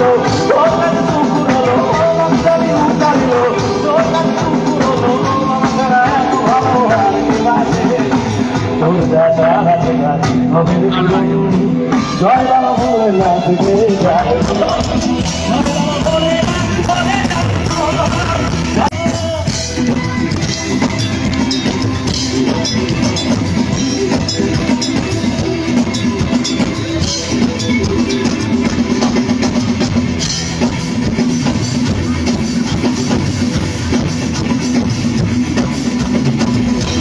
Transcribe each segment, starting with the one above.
উতারিল তোর কাছে কুকুর হলো লজ্জারি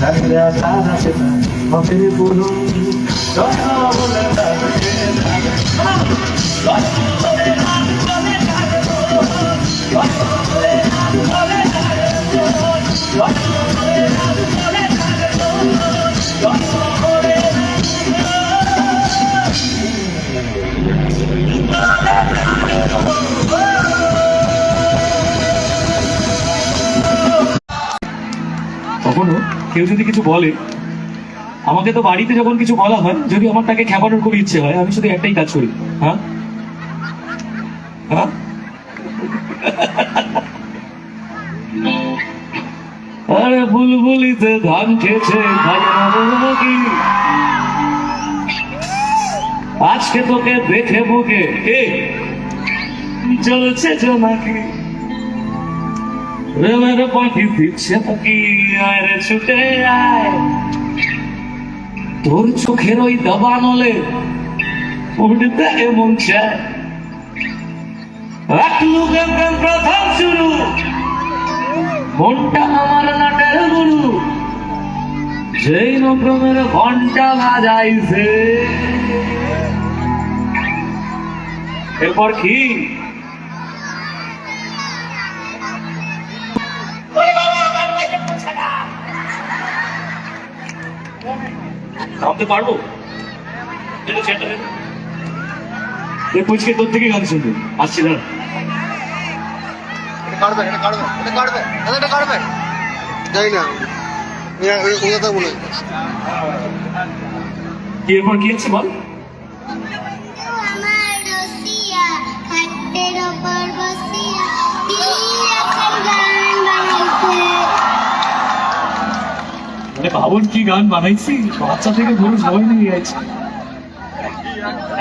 কাছে আসার আছে মতের বলুন জয় বলে কেউ যদি কিছু বলে, আমাকে তো বাড়িতে যখন কিছু বলা হয়, যদি আমার তাকে খেপানোর খুব ইচ্ছে হয়, আমি শুধু একটাই কাজ করি। হ্যাঁ? হ্যাঁ? আরে বুলবুলিতে ধান কি? আজকে তোকে দেখে কে চলছে জোনাকি প্রেমের পাখি দিচ্ছে পাখি আয় রে ছুটে আয়। তোর চোখের ওই দাবানলে উঠতে এমন চায়। রাখলু প্রেম প্রথম শুরু। মনটা আমার নাটের গুরু। যেই নক্রমের ঘণ্টা বাজাইছে। এরপর কি? নামতে পারব? পুচকে তোর থেকে গান শুনবে। আসছি দাঁড়া। এটা কাটবে এটা কাটবে এটা কাটবে এটা কাটবে। যাই না ওই কথা বলে কি এরপর কি হচ্ছে বল? মানে কি গান বানাইছি? বাচ্চা থেকে ধরুন সবাই নিয়ে গেছে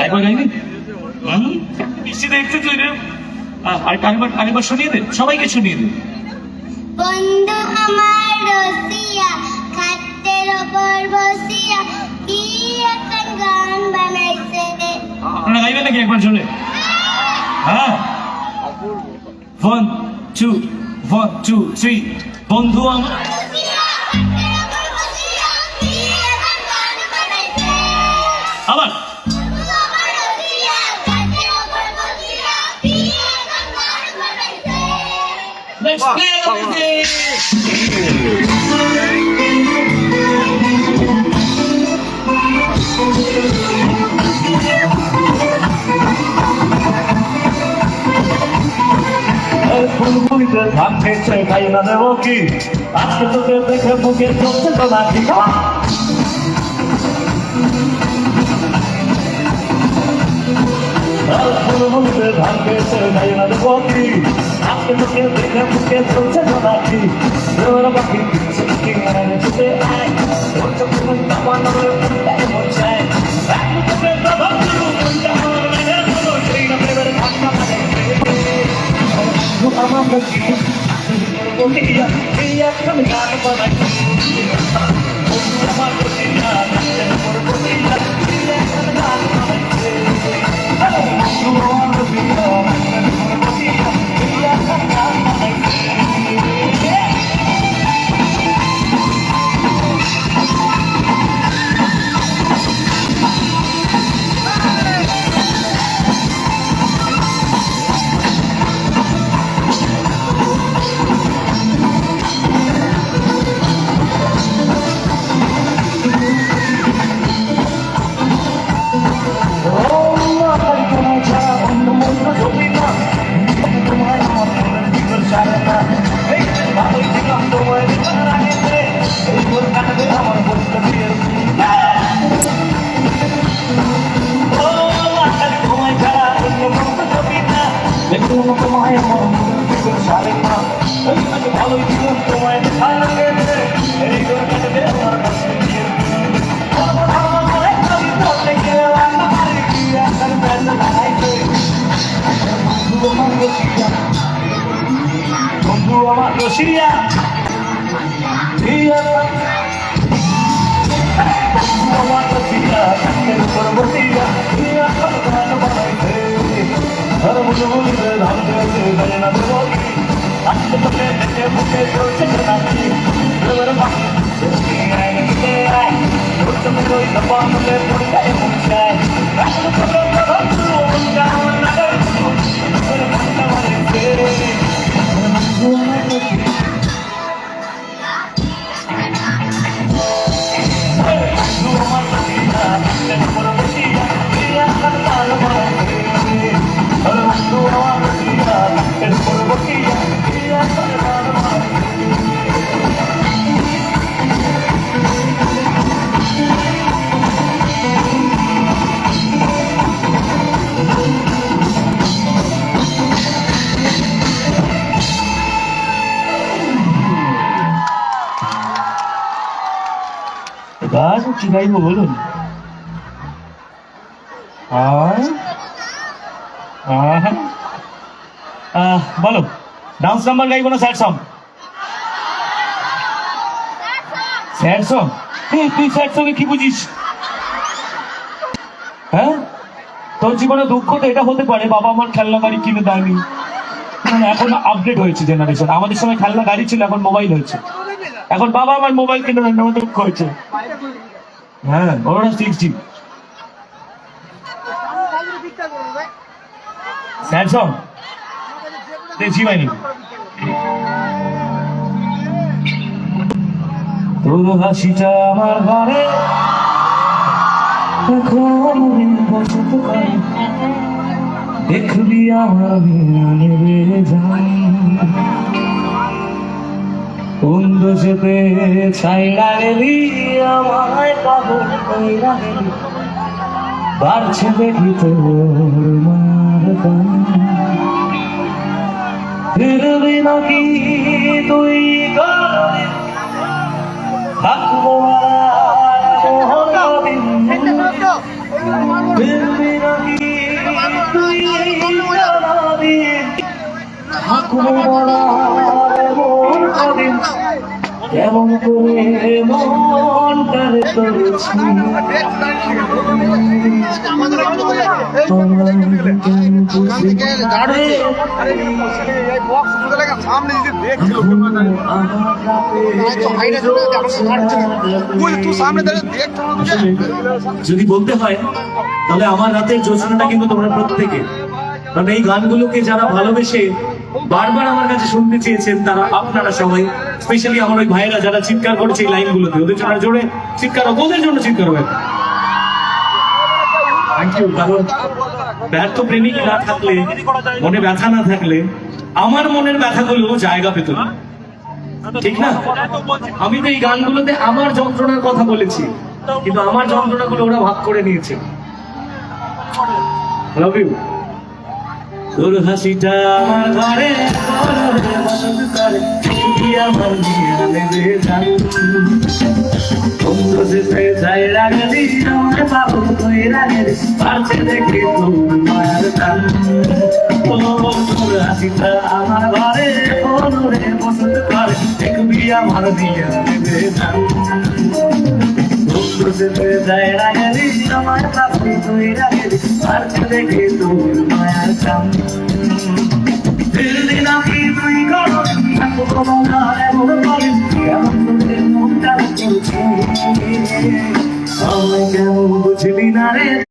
একবার গাইনি? মিষ্টি দেখতে তুই রে আর আরেকবার আরেকবার শুনিয়ে দে। সবাইকে শুনিয়ে দে। বন্ধু আমার রসিয়া খাটের ওপর বসিয়া কি এখন গান বানাইছে। আপনারা গাইবেন নাকি একবার জোরে হ্যাঁ। One two one two three বন্ধু আমার বানাইছে Let's play everything! ফুলফুলিতে ধান খেয়েছে খাই না দেবো কি আজকে তোকে দেখে বুকে চলছে তো না দেবো কি আজকে তোকে দেখে বুকে চলছে তো নাকি রসিয়া আমার রসিয়া এর দিয়া সন্তান বানাইছে আর মুখে বলবে ধান দিয়েছে জানে না দেবো আজকে তোকে দেখে মুখে চলছে নাকি এবার বাকি তুমি কই দপা মুখে পড়ে মুখায় এখন তোকে ধরছো কেমন লাগে তোর মনটা মারিছে বন্ধু গাইবো বলুন? বলো ডান্স নাম্বার গাইবো না স্যাড সং স্যাড সং তুই স্যাড সঙ্গে কি বুঝিস? হ্যাঁ? তোর জীবনে দুঃখ তো এটা হতে পারে, বাবা আমার খেলনা গাড়ি কিনে দেয়নি। মানে এখন আপডেট হয়েছে জেনারেশন আমাদের সময় খেলনা গাড়ি ছিল, এখন মোবাইল হয়েছে। এখন বাবা আমার মোবাইল কিনে দেন আমার দুঃখ হয়েছে। হ্যাঁ ওরা সিক্স জি স্যামসং দেখছি পাইনি তোর হাসিটা আমার ঘরে। এখন দেখবি আমার যাই। কুন্দ যেতে ছাইরা গেলি আমায় পাগল কইরা গেলি বাড়ছে দেখি তোর মার ফিরবি নাকি তুই? থাকব ফিরবি নাকি তুই থাকব। কেমন করে যদি বলতে হয়, তাহলে আমার রাতের যোজনাটা কিন্তু তোমরা প্রত্যেকে। কারণ এই গানগুলোকে যারা ভালোবেসে বারবার আমার কাছে শুনতে চেয়েছেন তারা আপনারা সবাই স্পেশালি আমার ওই ভাইয়েরা যারা চিৎকার করছে এই লাইনগুলোতে, ওদের জন্য জোরে চিৎকার ওদের জন্য চিৎকার হবে ব্যর্থ প্রেমিক না থাকলে, মনে ব্যথা না থাকলে, আমার মনের ব্যথাগুলো জায়গা পেত না। ঠিক না? আমি তো এই গানগুলোতে আমার যন্ত্রণার কথা বলেছি, কিন্তু আমার যন্ত্রণাগুলো ওরা ভাগ করে নিয়েছে। লাভ ইউ তোর হাসিটা আমার ঘরে যাই রাগলি আমার বাবু তুই রাগলি পারছে দেখে তোর মায়ের টান। হাসিটা আমার ঘরে ঘরে বসত করে দেখবি আমার নিয়ে নেবে বন্ধু যেতে যাই রাগলি আমার বাবু তুই রাগলি আর দেখে তোর মায়ার কাম। দিল্লি নাকি তুই করো করছে? আমায় কেমন বুঝবি না রে?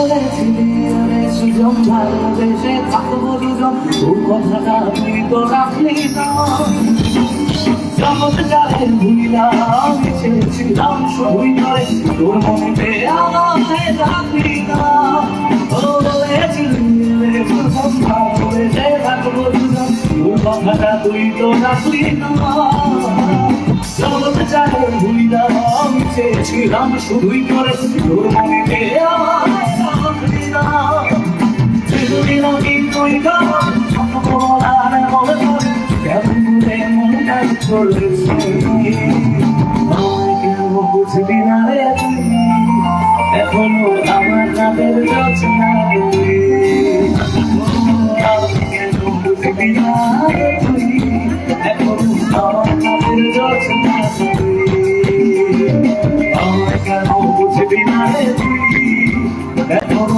বলেছিলি রে সুজন ভালোবেসে থাকব দুজন ও কথাটা তুই তো রাখলি না জগৎ যাদের ভুলিলাম এসেছিলাম শুধুই করে তোর মনে আমাকে চেয়েছিলাম শুধুই করে তোর মনে পেয়ে আমায় রাখলি না। সেদিন আমি তুই গান বলার মনে করে কেমন করে মনটা চলেছে আমায় কেন বুঝবি না রে তুই এখনও আমার নামের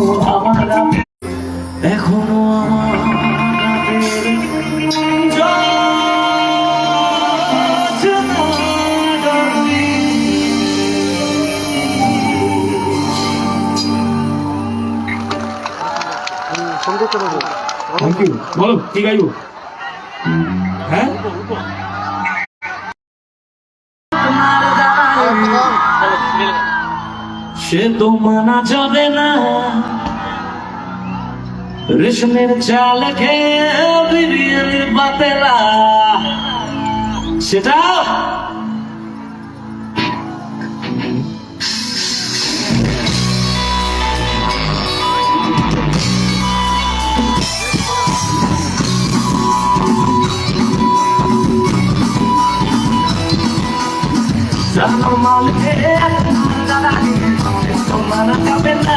দেবো Thank you. বলো কি গাইবো হ্যাঁ সে তো মানা যাবে না। রেশমের চাল খেয়ে বিরিয়ানির বাতেলা। সেটা জানো মাল খেয়ে তোমার যাবে না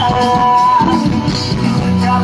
চাল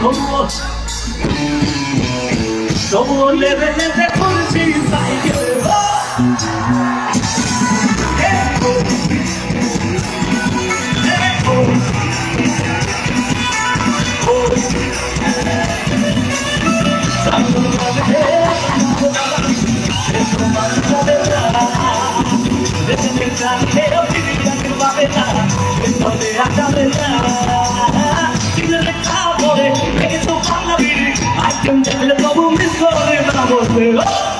বিরিয়ানির বাতেলা সেটা বেড়া যাবে না দিলে খা করে রেখেছো পাকা বিড়ি আইটেম দেখলে কমন করে না বলবে Hey, oh, লাগছে। Oh, লাগছে। Oh, লাগছে। তোমরা চলে চমকে আমি থেকে পারব না বেদের হ্যান্ড খবর না আমাকে চাই সেটা ভুলে দিও না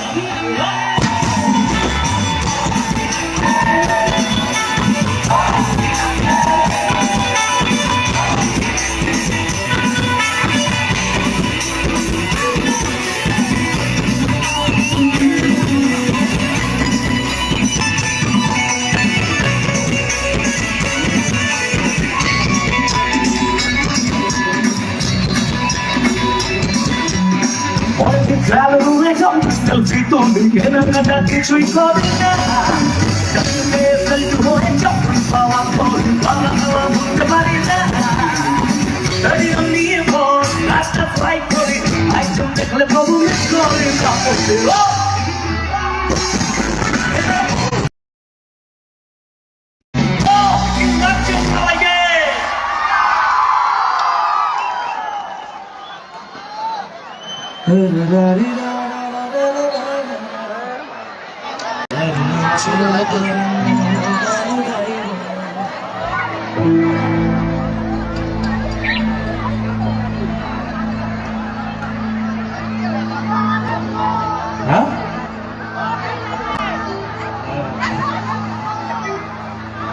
কেনাকাটা কিছুই করি না পাওয়া পর পাওয়া খাওয়া বুঝতে পারি না দাঁড়িয়ে নিয়ে বল রাস্তা ফ্লাই করি আইসম দেখলে প্রভু মিস করে কাপড় দিল হ্যাঁ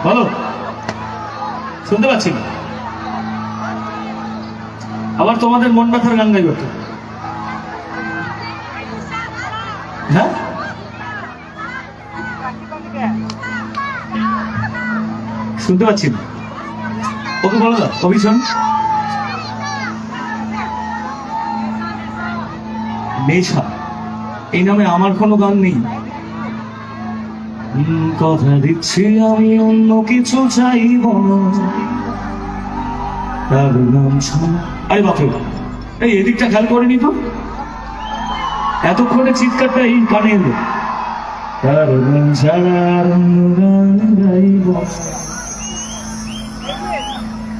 বলো। শুনতে পাচ্ছি না। আবার তোমাদের মন ব্যথার গান গাইব শুনতে পাচ্ছি না ওকে বলো না কবি শোন। নেশা এই নামে আমার কোনো গান নেই। কথা দিচ্ছি আমি, অন্য কিছু চাইব না। তার নাম আরে বাপরে এই এদিকটা খেয়াল করিনি তো? এতক্ষণে চিৎকারটা এই কানে এলো। তার নাম ছাড়া গাইব।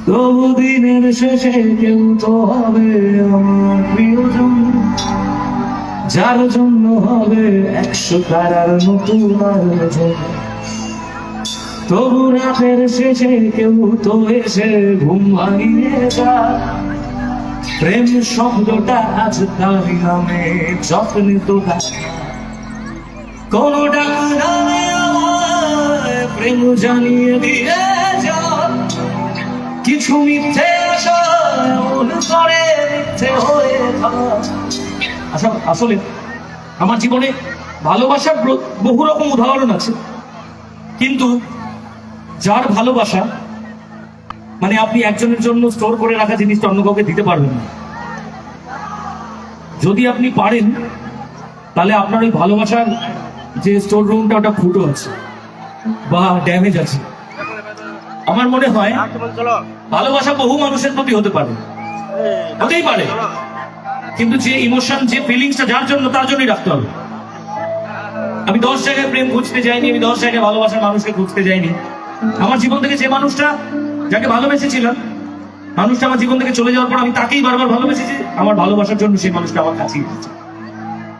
তবু দিনের শেষে কেউ তো হবে আমার প্রিয়জন। যার জন্য হবে একশো তারার নতুন আয়োজন। তবু রাতের শেষে কেউ তো এসে ঘুম ভাঙিয়ে যা প্রেম শব্দটা আজ তার নামে যত্ন তো কোন ডাক্তারে আমায় প্রেম জানিয়ে দিয়ে আচ্ছা আসলে আমার জীবনে ভালোবাসার বহু রকম উদাহরণ আছে। কিন্তু যার ভালোবাসা মানে আপনি একজনের জন্য স্টোর করে রাখা জিনিসটা অন্য কাউকে দিতে পারবেন না। যদি আপনি পারেন তাহলে আপনার ওই ভালোবাসার যে স্টোর রুমটা ওটা ফুটো আছে বা ড্যামেজ আছে। আমার মনে হয় ভালোবাসা বহু মানুষের প্রতি হতে পারে। হতেই পারে। কিন্তু যে ইমোশন যে ফিলিংসটা যার জন্য, তার জন্যই রাখতে হবে। আমি দশ জায়গায় প্রেম খুঁজতে যাইনি, আমি দশ জায়গায় ভালোবাসার মানুষকে খুঁজতে যাইনি। আমার জীবন থেকে যে মানুষটা যাকে ভালোবেসেছিলাম, মানুষটা আমার জীবন থেকে চলে যাওয়ার পর আমি তাকেই বারবার ভালোবেসেছি, আমার ভালোবাসার জন্য সেই মানুষটা আমার এসেছে।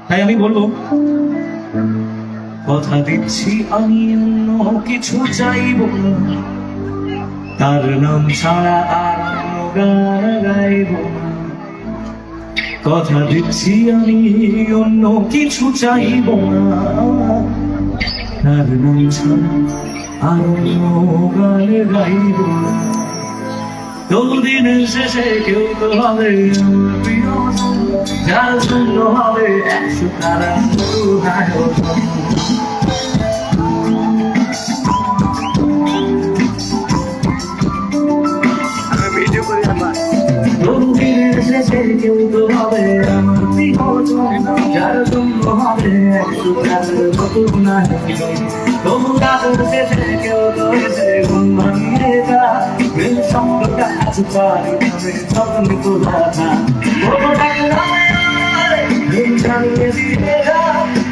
তাই আমি বলব, কথা দিচ্ছি আমি, অন্য কিছু চাইব তার নাম ছাড়া আর গাইব কথা দিচ্ছি আমি, অন্য কিছু চাইব না। তার নাম ছাড়া আর অন্য গাইব দিনের শেষে কেউ তো হবে যার জন্য হবে একশো তারা শেষে কেউ তো হবে যার জন্য হবে নতুন আয়োজন। তবু রাতের শেষে কেউ তো এসে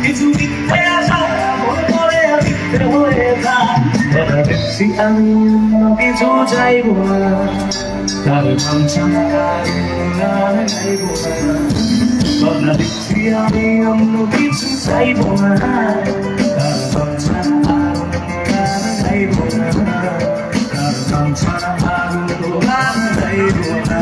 কিছু মিথ্যে হয়ে যা কথা দিচ্ছি আমি অন্য কিছু চাইব না তার নাম ছাড়া কারও গান গাইব না কথা দিচ্ছি আমি অন্য কিছু চাইব না তার নাম ছাড়া আর অন্য গান গাইব না তার নাম ছাড়া আর অন্য গান গাইব না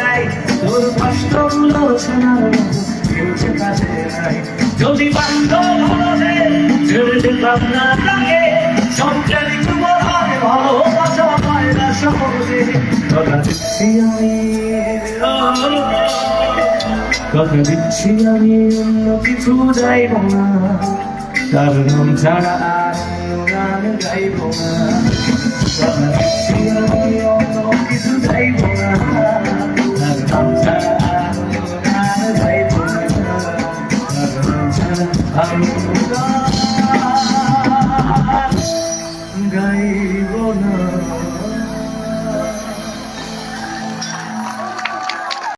যদি বান্ধব হলে, ছেড়ে দিতাম না তাকে। সবটাই তোমার ভালোবাসা পায় না সহজে। কথা দিচ্ছি আমি কথা দিচ্ছি আমি অন্য কিছু যাইব না। তার নাম ছাড়া আর গান গাইব না। কথা দিচ্ছি আমি অন্য কিছু যাইব hunt